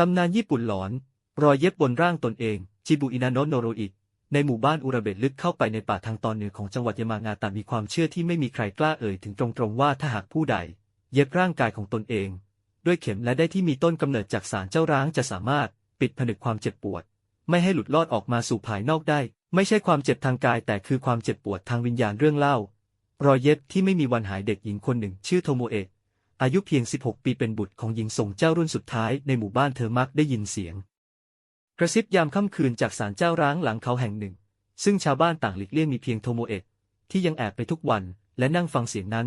ตำนานญี่ปุ่นหลอน รอยเย็บบนร่างตนเองจิบุอินาโนะโนโรอิในหมู่บ้านอุระเบะลึกเข้าไปในป่าทางตอนเหนือของจังหวัดยามางาตามีความเชื่อที่ไม่มีใครกล้าเอ่ยถึงตรงๆว่าถ้าหากผู้ใด เย็บร่างกายของตนเอง ด้วยเข็มและได้ที่มีต้นกำเนิดจากสารเจ้าร้างจะสามารถปิดผนึกความเจ็บปวด ไม่ให้หลุดลอดออกมาสู่ภายนอกได้ ไม่ใช่ความเจ็บทางกาย แต่คือความเจ็บปวดทางวิญญาณเรื่องเล่า รอยเย็บที่ไม่มีวันหายเด็กหญิงคนหนึ่ง ชื่อโทโมเอะ อายุเพียง 16 ปีเป็นบุตรของหญิงส่งเจ้ารุ่นสุดท้ายในหมู่บ้านเธอมักได้ยินเสียง กระซิบยามค่ำคืนจากศาลเจ้าร้างหลังเขาแห่งหนึ่ง ซึ่งชาวบ้านต่างหลีกเลี่ยงมีเพียงโทโมเอะที่ยังแอบไปทุกวันและนั่งฟังเสียงนั้น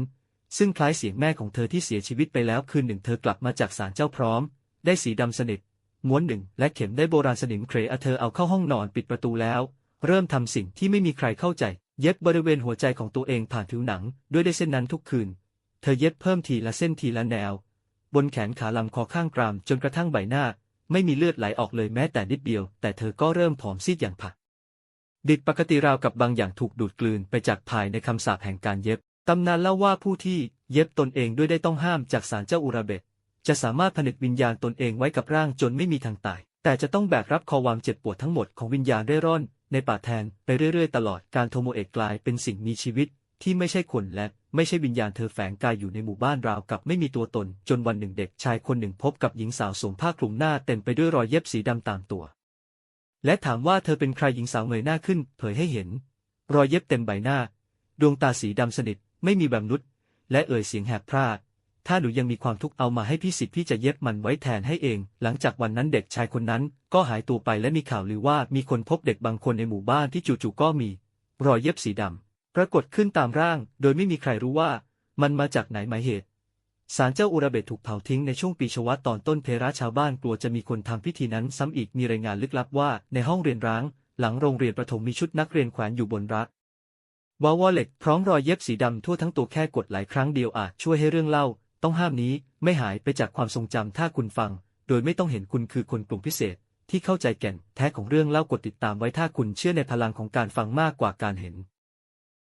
ซึ่งคล้ายเสียงแม่ของเธอที่เสียชีวิตไปแล้วคืนหนึ่งเธอกลับมาจากศาลเจ้าพร้อม ได้สีดำสนิทม้วนหนึ่ง และเข็มได้โบราณสนิมเครอเธอเอาเข้าห้องนอนปิดประตูแล้ว เริ่มทำสิ่งที่ไม่มีใครเข้าใจ เย็บบริเวณหัวใจของตัวเองผ่านผิวหนังด้วยได้เส้นนั้นทุกคืน เธอเย็บเพิ่มทีละเส้นทีละแนว บนแขนขาลำคอข้างกรามจนกระทั่งใบหน้า ไม่มีเลือดไหลออกเลยแม้แต่นิดเดียว แต่เธอก็เริ่มผอมซีดอย่างผัก ดิดปกติราวกับบางอย่างถูกดูดกลืนไปจากภายในคำสาปแห่งการเย็บตำนานเล่าว่าผู้ที่เย็บตนเองด้วยได้ต้องห้ามจากศาลเจ้าอุระเบะจะสามารถผนึกวิญญาณตนเองไว้กับร่างจนไม่มีทางตาย แต่จะต้องแบกรับคอวามเจ็บปวดทั้งหมดของวิญญาณเร่ร่อน ในป่าแทนไปเรื่อยๆ ตลอดการโทโมเอะกลายเป็นสิ่งมีชีวิต ที่ไม่ใช่คนและไม่ใช่วิญญาณเธอแฝงกายอยู่ในหมู่บ้านราวกับไม่มีตัวตน จนวันหนึ่งเด็กชายคนหนึ่งพบกับหญิงสาวสวมผ้าคลุมหน้าเต็มไปด้วยรอยเย็บสีดำตามตัว และถามว่าเธอเป็นใครหญิงสาวเงยหน้าขึ้น เผยให้เห็น รอยเย็บเต็มใบหน้า ดวงตาสีดำสนิทไม่มีแบบนุษย์และเอ่ยเสียงแหบพร่าถ้าหนูยังมีความทุกข์เอามาให้พี่สิทธิ์พี่จะเย็บมันไว้แทนให้เอง หลังจากวันนั้นเด็กชายคนนั้นก็หายตัวไปและมีข่าวลือว่ามีคนพบเด็กบางคนในหมู่บ้านที่จู่ๆก็มี รอยเย็บสีดำ ปรากฏขึ้นตามร่าง โดยไม่มีใครรู้ว่า มันมาจากไหนหมายเหตุศาลเจ้าอุระเบตถูกเผาทิ้งในช่วงปีชวตอนต้นเพระชาวบ้านกลัวจะมีคนทำพิธีนั้นซ้ำอีกมีรายงานลึกลับว่าในห้องเรียนร้าง หลังโรงเรียนประถมมีชุดนักเรียนแขวนอยู่บนรักวาวอเล็กพร้อมรอยเย็บสีดำทั่วทั้งตัวแค่กดหลายครั้งเดียวอาจช่วยให้เรื่องเล่า ต้องห้ามนี้ไม่หายไปจากความทรงจำถ้าคุณฟัง โดยไม่ต้องเห็นคุณคือคนกลุ่มพิเศษ ที่เข้าใจแก่นแท้ของเรื่องเล่ากดติดตามไว้ถ้าคุณเชื่อในพลังของการฟังมากกว่าการเห็น